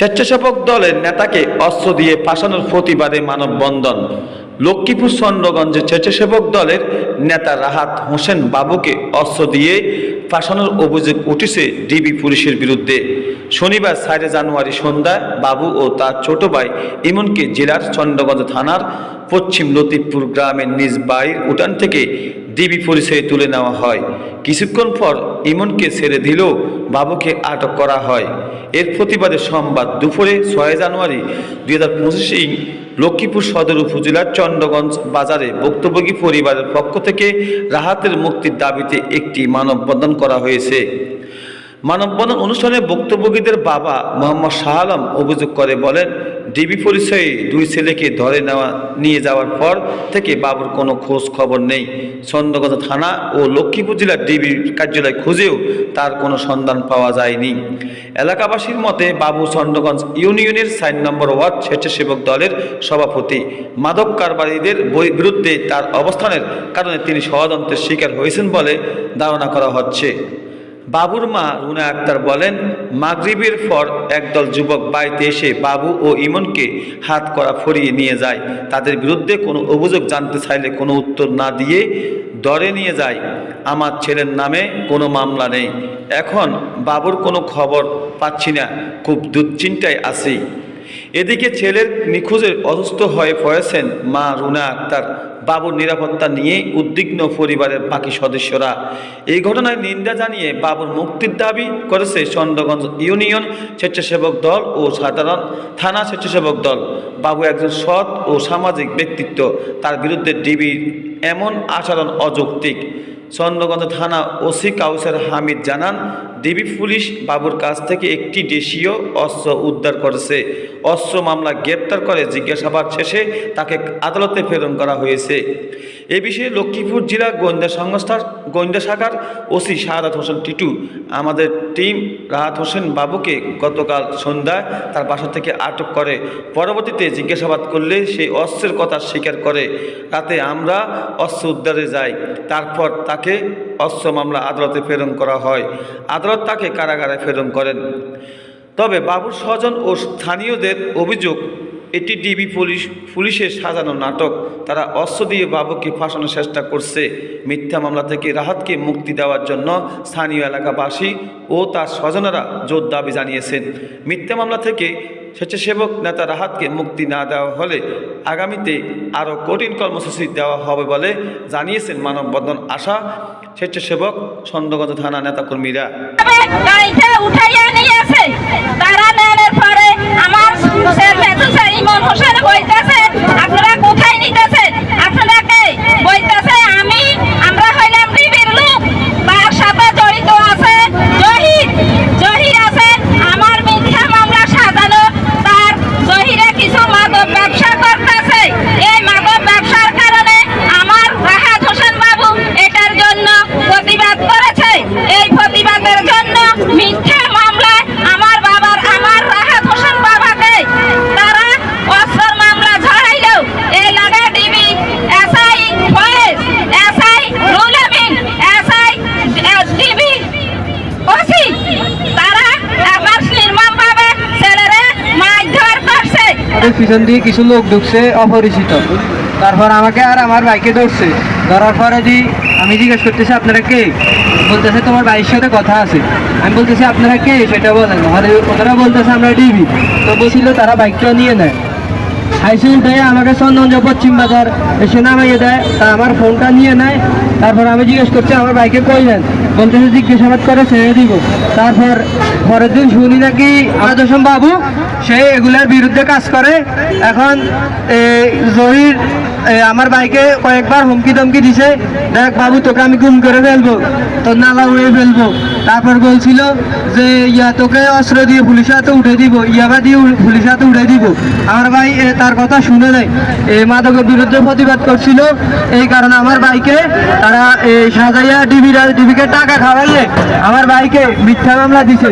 স্বেচ্ছাসেবক দলের নেতাকে অস্ত্র দিয়ে ফাঁসানোর প্রতিবাদে মানববন্ধন। লক্ষ্মীপুর চন্দ্রগঞ্জে স্বেচ্ছাসেবক দলের নেতা রাহাত হোসেন বাবুকে অস্ত্র দিয়ে ফাঁসানোর অভিযোগ উঠেছে ডিবি পুলিশের বিরুদ্ধে। শনিবার চারে জানুয়ারি সন্ধ্যায় বাবু ও তার ছোট ভাই ইমনকে জেলার চন্দ্রগঞ্জ থানার পশ্চিম লতিফপুর গ্রামের নিজ বাড়ির উঠান থেকে ডিবি পুলিশে তুলে নেওয়া হয়। কিছুক্ষণ পর ইমনকে ছেড়ে দিলেও বাবুকে আটক করা হয়। এর প্রতিবাদে সোমবার দুপুরে ছয় জানুয়ারি দুই হাজার পঁচিশেই লক্ষ্মীপুর সদর উপজেলার চন্দ্রগঞ্জ বাজারে ভুক্তভোগী পরিবারের পক্ষ থেকে রাহাতের মুক্তির দাবিতে একটি মানববন্ধন করা হয়েছে। মানববন্ধন অনুষ্ঠানে ভুক্তভোগীদের বাবা মোহাম্মদ শাহ আলম অভিযোগ করে বলেন ডিবি পরিচয়ে দুই ছেলেকে ধরে নেওয়া, নিয়ে যাওয়ার পর থেকে বাবুর কোনো খোঁজ খবর নেই। চন্দ্রগঞ্জ থানা ও লক্ষ্মীপুর জেলার ডিবি কার্যালয় খুঁজেও তার কোনো সন্ধান পাওয়া যায়নি। এলাকাবাসীর মতে বাবু চন্দ্রগঞ্জ ইউনিয়নের সাইন নম্বর ওয়ার্ড স্বেচ্ছাসেবক দলের সভাপতি। মাদক কারবারিদের বিরুদ্ধে তার অবস্থানের কারণে তিনি ষড়যন্ত্রের শিকার হয়েছেন বলে ধারণা করা হচ্ছে। বাবুর মা রুনা আক্তার বলেন, মাগরিবের পর একদল যুবক বাড়িতে এসে বাবু ও ইমনকে হাত করা ফরিয়ে নিয়ে যায়। তাদের বিরুদ্ধে কোনো অভিযোগ জানতে চাইলে কোনো উত্তর না দিয়ে দরে নিয়ে যায়। আমার ছেলের নামে কোনো মামলা নেই। এখন বাবুর কোনো খবর পাচ্ছি না। খুব দুশ্চিন্তায় আছি। এদিকে ছেলের নিখোঁজের অসুস্থ হয়ে পড়েছেন মা রুনা আক্তার। বাবুর নিরাপত্তা নিয়ে উদ্বিগ্ন পরিবারের বাকি সদস্যরা। এই ঘটনায় নিন্দা জানিয়ে বাবুর মুক্তির দাবি করেছে চন্দ্রগঞ্জ ইউনিয়ন স্বেচ্ছাসেবক দল ও সাধারণ থানা স্বেচ্ছাসেবক দল। বাবু একজন সৎ ও সামাজিক ব্যক্তিত্ব। তার বিরুদ্ধে ডিবির এমন আচরণ অযৌক্তিক। চন্দ্রগঞ্জ থানা ওসি কাউসার হামিদ জানান ডিবি পুলিশ বাবুর কাছ থেকে একটি দেশীয় অস্ত্র উদ্ধার করেছে। অস্ত্র মামলা গ্রেপ্তার করে জিজ্ঞাসাবাদ শেষে তাকে আদালতে প্রেরণ করা হয়েছে। এ বিষয়ে লক্ষ্মীপুর জেলা গোয়েন্দা সংস্থার গোয়েন্দা শাখার ওসি শাহাদাত হোসেন টিটু, আমাদের টিম রাহাত হোসেন বাবুকে গতকাল সন্ধ্যায় তার বাসা থেকে আটক করে। পরবর্তীতে জিজ্ঞাসাবাদ করলে সেই অস্ত্রের কথা স্বীকার করে। রাতে আমরা অস্ত্র উদ্ধারে যাই। তারপর তাকে অস্ত্র মামলা আদালতে প্রেরণ করা হয়। আদালত তাকে কারাগারে প্রেরণ করেন। তবে বাবুর স্বজন ও স্থানীয়দের অভিযোগ, এটি ডিবি পুলিশ পুলিশের সাজানো নাটক। তারা অস্ত্র দিয়ে বাবুকে ফাঁসানোর চেষ্টা করছে। মিথ্যা মামলা থেকে রাহাতকে মুক্তি দেওয়ার জন্য স্থানীয় এলাকাবাসী ও তার স্বজনেরা জোর দাবি জানিয়েছেন। মিথ্যা মামলা থেকে স্বেচ্ছাসেবক নেতা রাহাতকে মুক্তি না দেওয়া হলে আগামীতে আরও কঠিন কর্মসূচি দেওয়া হবে বলে জানিয়েছেন মানববন্ধন আশা স্বেচ্ছাসেবক ছন্দগত থানা নেতাকর্মীরা। আমার হোসেন আপনারা কোথায় নিতেছেন আপনারা কে বইতেছে আমি আমরা হইলাম ডিবির লোক তার সাথে জড়িত আছে জহির জহির আছে আমার মিথ্যা মামলা সাজানো তার জহিরে কিছু মাদক ব্যবসা করতেছে এই মাদক ব্যবসার কারণে আমার রাহাত হোসেন বাবু এটার জন্য প্রতিবাদ করেছে এই প্রতিবাদের জন্য মিথ্যা মামলায় আমার বাবার আমার রাহাত হোসেন বাবাকে তারা অস্ত্র মামলা ঝড়াইল এই লাগা DB SI Foyez SI Rul Amin SI DB OC তারা আমার নির্মম ভাবে ছেলেরে মারধর করছে আমাদের পিছন দিয়ে কিছু লোক ঢুকছে অপরিচিত। তারপর আমাকে আর আমার বাইকে ধরছে। ধরার পরে যে আমি জিজ্ঞেস করতেছি, আপনারা কে? বলতেছে, তোমার বাইকের সাথে কথা আছে। আমি বলতেছি, আপনারা কে? সেটা বলেন। ওনারা বলতেছে, আমরা ডিবি। তো বলছিল, তারা বাইকটা নিয়ে নেয়। হাইসে ভাইয়া আমাকে চন্দনজ পশ্চিম বাজার এসে নামাইয়ে দেয়, তা আমার ফোনটা নিয়ে নেয়। তারপর আমি জিজ্ঞেস করছি, আমার বাইকে কই নেন বলতেছে জিজ্ঞাসাবাদ করে ছেড়ে দিব। তারপর পরের দিন শুনি নাকি আদর্শম বাবু, সে এগুলার বিরুদ্ধে কাজ করে। এখন জহির আমার ভাইকে কয়েকবার হুমকি ধমকি দিছে। দেখ বাবু, তোকে আমি গুম করে ফেলব। তোর নালা উড়ে ফেলব। তারপর বলছিল যে, ইয়া, তোকে অস্ত্র দিয়ে পুলিশের হাতে উঠে দিব। ইয়াবা দিয়ে পুলিশের হাতে উঠে দিব। আমার ভাই তার কথা শুনে নেই এই মাদকের বিরুদ্ধে প্রতিবাদ করছিল। এই কারণে আমার ভাইকে তারা সাজাইয়া ডিবির ডিবিকে টাকা খাওয়াইলে আমার ভাইকে মিথ্যা মামলা দিছে।